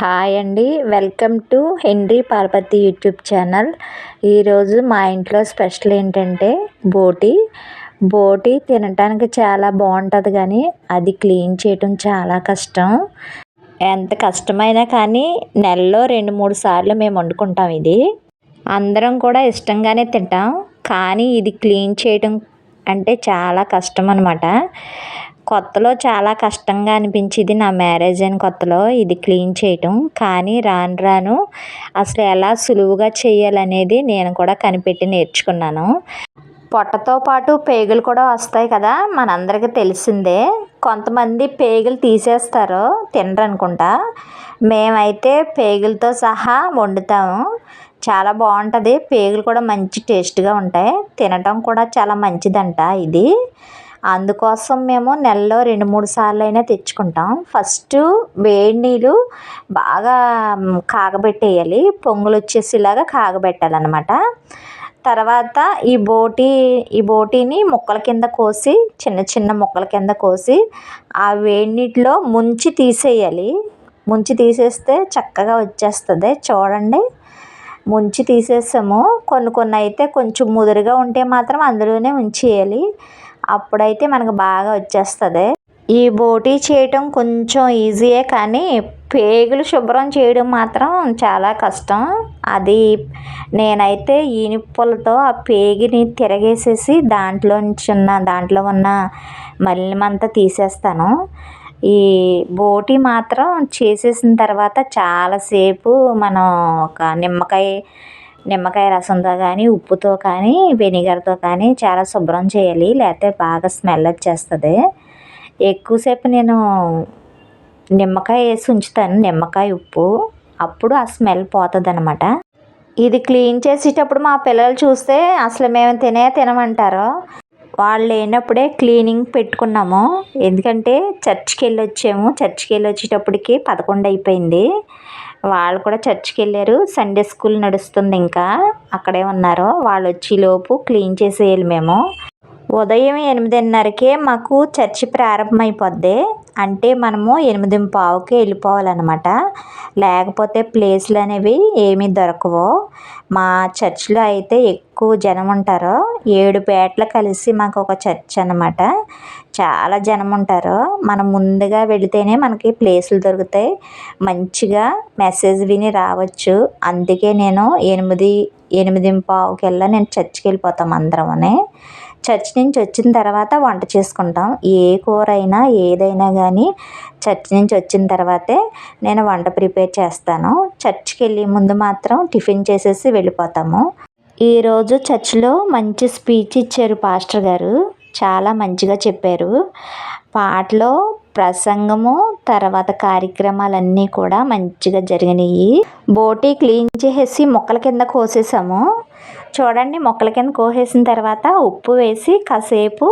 Hi అండి. Welcome to Henry Parvati YouTube channel. ఈరోజు మా ఇంట్లో స్పెషల్ ఏంటంటే బోటి. బోటి తినటానికి చాలా బాగుంటుంది కానీ అది క్లీన్ చేయటం చాలా కష్టం. ఎంత కష్టమైనా కానీ నెలలో రెండు మూడు సార్లు మేము వండుకుంటాం ఇది. అందరం కూడా ఇష్టంగానే తింటాం. కానీ ఇది క్లీన్ చేయటం అంటే చాలా కష్టం అనమాట కొత్తలో చాలా కష్టంగా అనిపించింది నా మ్యారేజ్ అయిన కొత్తలో. ఇది క్లీన్ చేయటం. కానీ రాను రాను అసలు ఎలా సులువుగా చేయాలనేది నేను కూడా కనిపెట్టి నేర్చుకున్నాను. పొట్టతో పాటు పేగులు కూడా వస్తాయి కదా మనందరికీ తెలిసిందే. కొంతమంది పేగులు తీసేస్తారు తినరనుకుంటా. మేమైతే పేగులతో సహా వండుతాము. చాలా బాగుంటుంది. పేగులు కూడా మంచి టేస్ట్గా ఉంటాయి. తినటం కూడా చాలా మంచిదంట ఇది. అందుకోసం మేము నెలలో రెండు మూడు సార్లు అయినా తెచ్చుకుంటాం. ఫస్ట్ వేడి నీళ్ళు బాగా కాగబెట్టేయాలి. పొంగులు వచ్చేసేలాగా కాగబెట్టాలన్నమాట. తర్వాత ఈ బోటి ఈ బోటీని ముక్కల కింద కోసి చిన్న చిన్న ముక్కల కింద కోసి ఆ వేడి నీటిలో ముంచి తీసేయాలి. ముంచి తీసేస్తే చక్కగా వచ్చేస్తుంది. చూడండి. ముంచి తీసేసాము. కొన్ని కొన్ని అయితే కొంచెం ముదురుగా ఉంటే మాత్రం అందులోనే ఉంచేయాలి. అప్పుడైతే మనకు బాగా వచ్చేస్తుంది. ఈ బోటీ చేయటం కొంచెం ఈజీయే కానీ పేగులు శుభ్రం చేయడం మాత్రం చాలా కష్టం. అది నేనైతే ఈనిప్పులతో ఆ పేగిని తిరగేసేసి దాంట్లో ఉన్న దాంట్లో ఉన్న మలినమంతా తీసేస్తాను. ఈ బోటి మాత్రం చేసేసిన తర్వాత చాలాసేపు మనం ఒక నిమ్మకాయ నిమ్మకాయ రసంతో కానీ ఉప్పుతో కానీ వెనిగర్తో కానీ చాలా శుభ్రం చేయాలి. లేకపోతే బాగా స్మెల్ వచ్చేస్తుంది. ఎక్కువసేపు నేను నిమ్మకాయ వేసి ఉంచుతాను నిమ్మకాయ ఉప్పు. అప్పుడు ఆ స్మెల్ పోతుంది అనమాట ఇది క్లీన్ చేసేటప్పుడు మా పిల్లలు చూస్తే అసలు మేము తినే తినమంటారు. వాళ్ళు లేనప్పుడే క్లీనింగ్ పెట్టుకున్నాము. ఎందుకంటే చర్చ్కి వెళ్ళి వచ్చాము చర్చ్కి వెళ్ళి వచ్చేటప్పటికి పదకొండు అయిపోయింది. వాళ్ళు కూడా చర్చ్కి వెళ్ళారు. సండే స్కూల్ నడుస్తుంది ఇంకా. అక్కడే ఉన్నారు. వాళ్ళు వచ్చేలోపు క్లీన్ చేసేయాలి మేము. ఉదయం ఎనిమిదిన్నరకే మాకు చర్చి ప్రారంభమైపోద్ది. అంటే మనము ఎనిమిది పావుకి వెళ్ళిపోవాలన్నమాట. లేకపోతే ప్లేస్లు అనేవి ఏమీ దొరకవు. మా చర్చిలో అయితే ఎక్కువ జనం ఉంటారు. ఏడు పేటలు కలిసి మాకు ఒక చర్చ్ అనమాట చాలా జనం ఉంటారు. మనం ముందుగా వెళితేనే మనకి ప్లేసులు దొరుకుతాయి. మంచిగా మెసేజ్ విని రావచ్చు. అందుకే నేను ఎనిమిది ఎనిమిది పావుకెల్లా నేను చర్చికి వెళ్ళిపోతాం అందరం చర్చ్ నుంచి వచ్చిన తర్వాత వంట చేసుకుంటాం. ఏ కూర అయినా ఏదైనా కానీ చర్చ్ నుంచి వచ్చిన తర్వాతే నేను వంట ప్రిపేర్ చేస్తాను. చర్చ్కి వెళ్ళే ముందు మాత్రం టిఫిన్ చేసేసి వెళ్ళిపోతాము. ఈరోజు చర్చ్లో మంచి స్పీచ్ ఇచ్చారు పాస్టర్ గారు. చాలా మంచిగా చెప్పారు. పాటలో ప్రసంగము తర్వాత కార్యక్రమాలన్నీ కూడా మంచిగా జరిగినాయి. బోటీ క్లీన్ చేసేసి మొక్కల కింద కోసేసాము. చూడండి మొక్కల కింద కోసేసిన తర్వాత ఉప్పు వేసి కాసేపు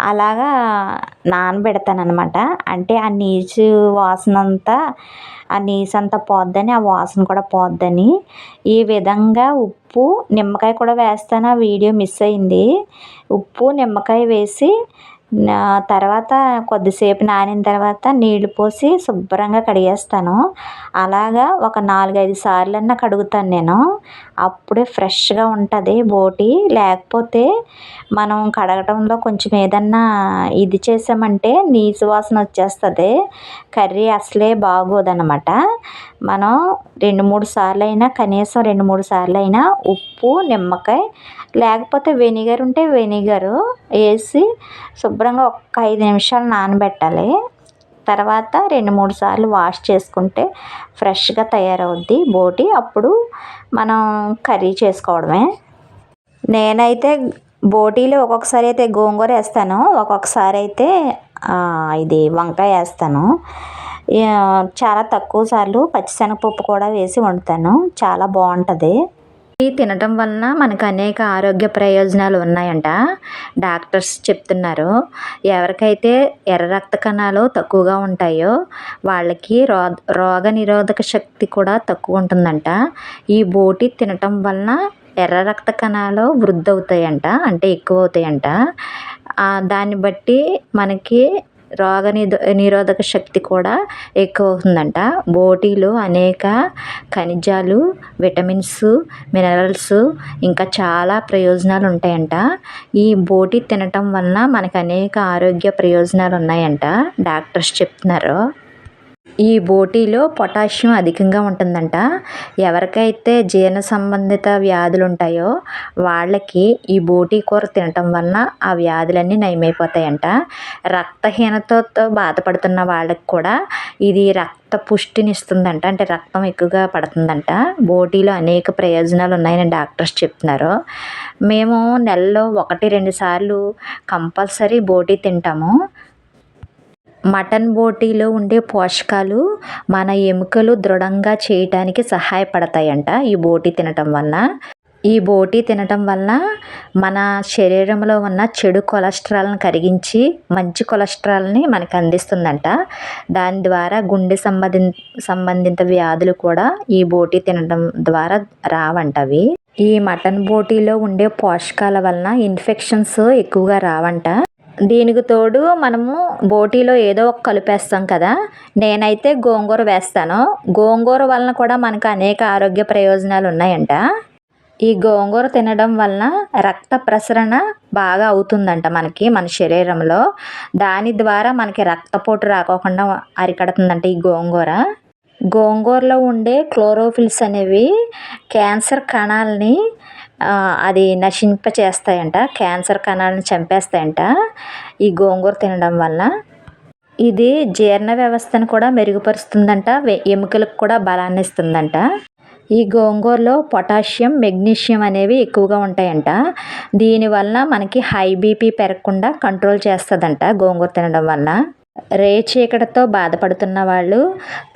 అలాగా నానబెడతానమాట అంటే ఆ నీచు వాసన అంతా ఆ నీసు అంతా పోద్దని ఆ వాసన కూడా పోద్దని. ఈ విధంగా ఉప్పు నిమ్మకాయ కూడా వేస్తాను. ఆ వీడియో మిస్ అయింది. ఉప్పు నిమ్మకాయ వేసి తర్వాత కొద్దిసేపు నానిన తర్వాత నీళ్ళు పోసి శుభ్రంగా కడిగేస్తాను. అలాగా ఒక నాలుగైదు సార్లన్నా కడుగుతాను నేను. అప్పుడే ఫ్రెష్గా ఉంటుంది బోటి. లేకపోతే మనం కడగటంలో కొంచెం ఏదన్నా ఇది చేసామంటే నీసు వాసన వచ్చేస్తుంది. కర్రీ అసలే బాగోదన్నమాట మనం రెండు మూడు సార్లు అయినా కనీసం రెండు మూడు సార్లు అయినా ఉప్పు నిమ్మకాయ లేకపోతే వెనిగర్ ఉంటే వెనిగరు వేసి శుభ్రంగా ఒక ఐదు నిమిషాలు నానబెట్టాలి. తర్వాత రెండు మూడు సార్లు వాష్ చేసుకుంటే ఫ్రెష్గా తయారవుద్ది బోటి. అప్పుడు మనం కర్రీ చేసుకోవడమే. నేనైతే బోటీలో ఒక్కొక్కసారి అయితే గోంగూర వేస్తాను. ఒక్కొక్కసారి అయితే ఇది వంకాయ వేస్తాను. చాలా తక్కువ సార్లు పచ్చిశనగపప్పు కూడా వేసి వండుతాను. చాలా బాగుంటుంది. తినటం వలన మనకు అనేక ఆరోగ్య ప్రయోజనాలు ఉన్నాయంట. డాక్టర్స్ చెప్తున్నారు ఎవరికైతే ఎర్ర రక్త కణాలు తక్కువగా ఉంటాయో వాళ్ళకి రో రోగ నిరోధక శక్తి కూడా తక్కువ ఉంటుందంట. ఈ బోటి తినటం వలన ఎర్ర రక్త కణాలు వృద్ధి అవుతాయంట అంటే ఎక్కువ అవుతాయంట దాన్ని బట్టి మనకి రోగ నిరో నిరోధక శక్తి కూడా ఎక్కువ అవుతుందంట బోటీలో అనేక ఖనిజాలు విటమిన్స్ మినరల్స్ ఇంకా చాలా ప్రయోజనాలు ఉంటాయంట. ఈ బోటీ తినటం వలన మనకు అనేక ఆరోగ్య ప్రయోజనాలు ఉన్నాయంట. డాక్టర్స్ చెప్తున్నారు. ఈ బోటీలో పొటాషియం అధికంగా ఉంటుందంట. ఎవరికైతే జీర్ణ సంబంధిత వ్యాధులు ఉంటాయో వాళ్ళకి ఈ బోటీ కూర తినటం వలన ఆ వ్యాధులన్నీ నయమైపోతాయంట. రక్తహీనతతో బాధపడుతున్న వాళ్ళకి కూడా ఇది రక్త పుష్టినిస్తుందంట అంటే రక్తం ఎక్కువగా పడుతుందంట. బోటీలో అనేక ప్రయోజనాలు ఉన్నాయని డాక్టర్స్ చెప్తున్నారు. మేము నెలలో ఒకటి రెండు సార్లు కంపల్సరీ బోటీ తింటాము. మటన్ బోటీలో ఉండే పోషకాలు మన ఎముకలు దృఢంగా చేయటానికి సహాయపడతాయంట ఈ బోటీ తినటం వలన. ఈ బోటీ తినటం వలన మన శరీరంలో ఉన్న చెడు కొలెస్ట్రాల్ని కరిగించి మంచి కొలెస్ట్రాల్ని మనకు అందిస్తుందంట. దాని ద్వారా గుండె సంబంధి సంబంధిత వ్యాధులు కూడా ఈ బోటీ తినడం ద్వారా రావంటవి ఈ మటన్ బోటీలో ఉండే పోషకాల వలన ఇన్ఫెక్షన్స్ ఎక్కువగా రావంట. దీనికి తోడు మనము బోటీలో ఏదో ఒక కలిపేస్తాం కదా. నేనైతే గోంగూర వేస్తాను. గోంగూర వలన కూడా మనకు అనేక ఆరోగ్య ప్రయోజనాలు ఉన్నాయంట. ఈ గోంగూర తినడం వలన రక్త ప్రసరణ బాగా అవుతుందంట మనకి మన శరీరంలో. దాని ద్వారా మనకి రక్తపోటు రాకోకుండా అరికడుతుందంట ఈ గోంగూర. గోంగూరలో ఉండే క్లోరోఫిల్స్ అనేవి క్యాన్సర్ కణాలని అది నశింప చేస్తాయంట క్యాన్సర్ కణాలను చంపేస్తాయంట ఈ గోంగూర తినడం వల్ల. ఇది జీర్ణ వ్యవస్థను కూడా మెరుగుపరుస్తుందంట ఎముకలకు కూడా బలాన్ని ఇస్తుందంట. ఈ గోంగూరలో పొటాషియం మెగ్నీషియం అనేవి ఎక్కువగా ఉంటాయంట. దీనివల్ల మనకి హై బీపీ పెరగకుండా కంట్రోల్ చేస్తుందంట గోంగూర తినడం వల్ల. రేచీకటితో బాధపడుతున్న వాళ్ళు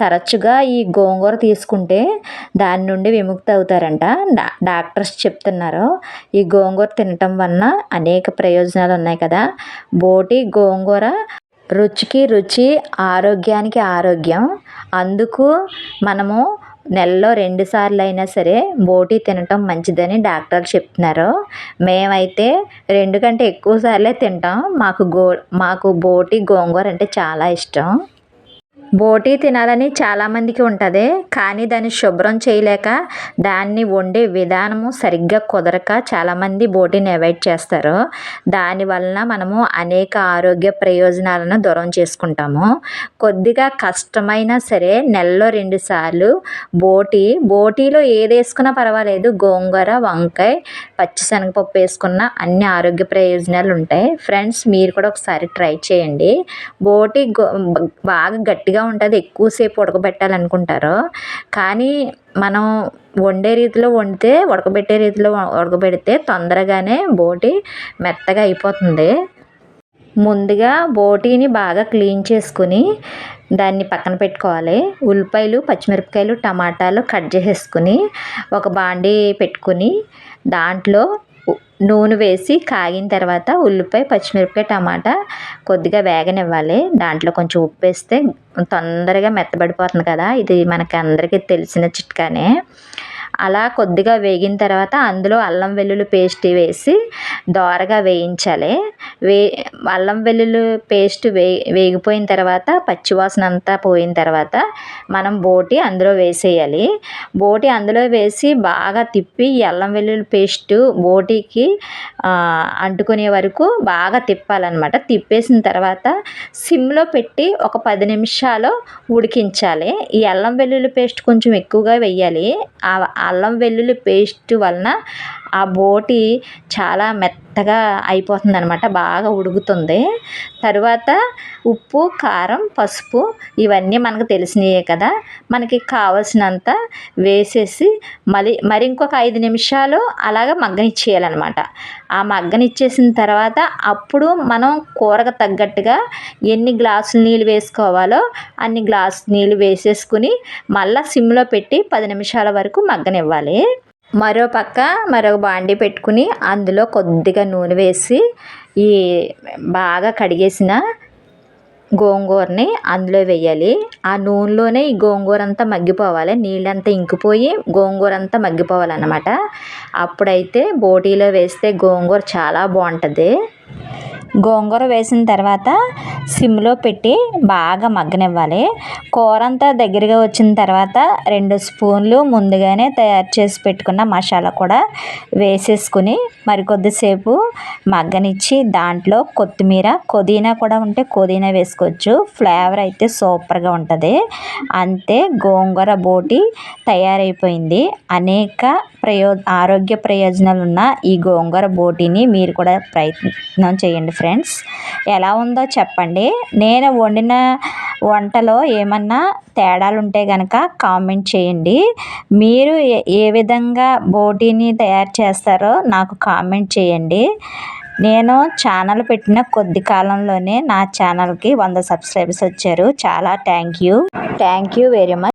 తరచుగా ఈ గోంగూర తీసుకుంటే దాని నుండి విముక్తి అవుతారంట డా డాక్టర్స్ చెప్తున్నారు. ఈ గోంగూర తినటం వలన అనేక ప్రయోజనాలు ఉన్నాయి కదా. బోటి గోంగూర రుచికి రుచి ఆరోగ్యానికి ఆరోగ్యం. అందుకు మనము నెలలో రెండు సార్లు అయినా సరే బోటీ తినటం మంచిదని డాక్టర్లు చెప్తున్నారు. మేమైతే రెండు కంటే ఎక్కువ సార్లే తింటాం. మాకు గో మాకు బోటీ గోంగూర అంటే చాలా ఇష్టం. బోటీ తినాలని చాలామందికి ఉంటుంది కానీ దాన్ని శుభ్రం చేయలేక దాన్ని వండే విధానము సరిగ్గా కుదరక చాలామంది బోటీని అవాయిడ్ చేస్తారు. దానివలన మనము అనేక ఆరోగ్య ప్రయోజనాలను దూరం చేసుకుంటాము. కొద్దిగా కష్టమైనా సరే నెలలో రెండు సార్లు బోటీ బోటీలో ఏది వేసుకున్నా పర్వాలేదు. గోంగూర వంకాయ పచ్చిశనగపప్పు వేసుకున్న అన్ని ఆరోగ్య ప్రయోజనాలు ఉంటాయి. ఫ్రెండ్స్ మీరు కూడా ఒకసారి ట్రై చేయండి. బోటీ గో బాగా గట్టిగా ఉంటుంది ఎక్కువసేపు ఉడకబెట్టాలనుకుంటారు. కానీ మనం వండే రీతిలో వండితే ఉడకబెట్టే రీతిలో ఉడకబెడితే తొందరగానే బోటి మెత్తగా అయిపోతుంది. ముందుగా బోటీని బాగా క్లీన్ చేసుకుని దాన్ని పక్కన పెట్టుకోవాలి. ఉల్లిపాయలు పచ్చిమిరపకాయలు టమాటాలు కట్ చేసేసుకుని ఒక బాండీ పెట్టుకుని దాంట్లో నూనె వేసి కాగిన తర్వాత ఉల్లిపాయ పచ్చిమిరపకాయ టమాటా కొద్దిగా వేగనివ్వాలి. దాంట్లో కొంచెం ఉప్పు వేస్తే తొందరగా మెత్తబడిపోతుంది కదా. ఇది మనకి అందరికీ తెలిసిన చిట్కానే. అలా కొద్దిగా వేగిన తర్వాత అందులో అల్లం వెల్లుల్లి పేస్ట్ వేసి దోరగా వేయించాలి. వే అల్లం వెల్లుల్లి పేస్ట్ వే వేగిపోయిన తర్వాత పచ్చివాసన అంతా పోయిన తర్వాత మనం బోటి అందులో వేసేయాలి. బోటి అందులో వేసి బాగా తిప్పి అల్లం వెల్లుల్లి పేస్ట్ బోటికి అంటుకునే వరకు బాగా తిప్పాలన్నమాట. తిప్పేసిన తర్వాత సిమ్లో పెట్టి ఒక పది నిమిషాలు ఉడికించాలి. ఈ అల్లం వెల్లుల్లి పేస్ట్ కొంచెం ఎక్కువగా వేయాలి. అల్లం వెల్లుల్లి పేస్ట్ వలన ఆ బోటి చాలా మెత్తగా అయిపోతుంది అనమాట బాగా ఉడుకుతుంది. తరువాత ఉప్పు కారం పసుపు ఇవన్నీ మనకు తెలిసినవే కదా. మనకి కావలసినంత వేసేసి మళ్ళీ మరి ఇంకొక ఐదు నిమిషాలు అలాగ మగ్గనిచ్చేయాలన్నమాట. ఆ మగ్గనిచ్చేసిన తర్వాత అప్పుడు మనం కూరకు తగ్గట్టుగా ఎన్ని గ్లాసులు నీళ్ళు వేసుకోవాలో అన్ని గ్లాసు నీళ్ళు వేసేసుకుని మళ్ళీ సిమ్లో పెట్టి పది నిమిషాల వరకు మగ్గనివ్వాలి. మరో పక్క మరొక బాండీ పెట్టుకుని అందులో కొద్దిగా నూనె వేసి ఈ బాగా కడిగేసిన గోంగూరని అందులో వేయాలి. ఆ నూనెలోనే ఈ గోంగూర అంతా మగ్గిపోవాలి. నీళ్ళంతా ఇంకిపోయి గోంగూర అంతా మగ్గిపోవాలన్నమాట. అప్పుడైతే బోటీలో వేస్తే గోంగూర చాలా బాగుంటుంది. గోంగూర వేసిన తర్వాత సిమ్లో పెట్టి బాగా మగ్గనివ్వాలి. కూర అంతా దగ్గరగా వచ్చిన తర్వాత రెండు స్పూన్లు ముందుగానే తయారు చేసి పెట్టుకున్న మసాలా కూడా వేసేసుకుని మరికొద్దిసేపు మగ్గనిచ్చి దాంట్లో కొత్తిమీర పుదీనా కూడా ఉంటే పుదీనా వేసుకోవచ్చు. ఫ్లేవర్ అయితే సూపర్గా ఉంటుంది. అంతే గోంగూర బోటి తయారైపోయింది. అనేక ప్రయో ఆరోగ్య ప్రయోజనాలు ఉన్న ఈ గోంగూర బోటీని మీరు కూడా ప్రయత్నం చేయండి ఫ్రెండ్స్. ఎలా ఉందో చెప్పండి. నేను వండిన వంటలో ఏమన్నా తేడాలు ఉంటే కనుక కామెంట్ చేయండి. మీరు ఏ విధంగా బోటీని తయారు చేస్తారో నాకు కామెంట్ చేయండి. నేను ఛానల్ పెట్టిన కొద్ది కాలంలోనే నా ఛానల్కి వంద సబ్స్క్రైబర్స్ వచ్చారు. చాలా thank you. Thank you very much.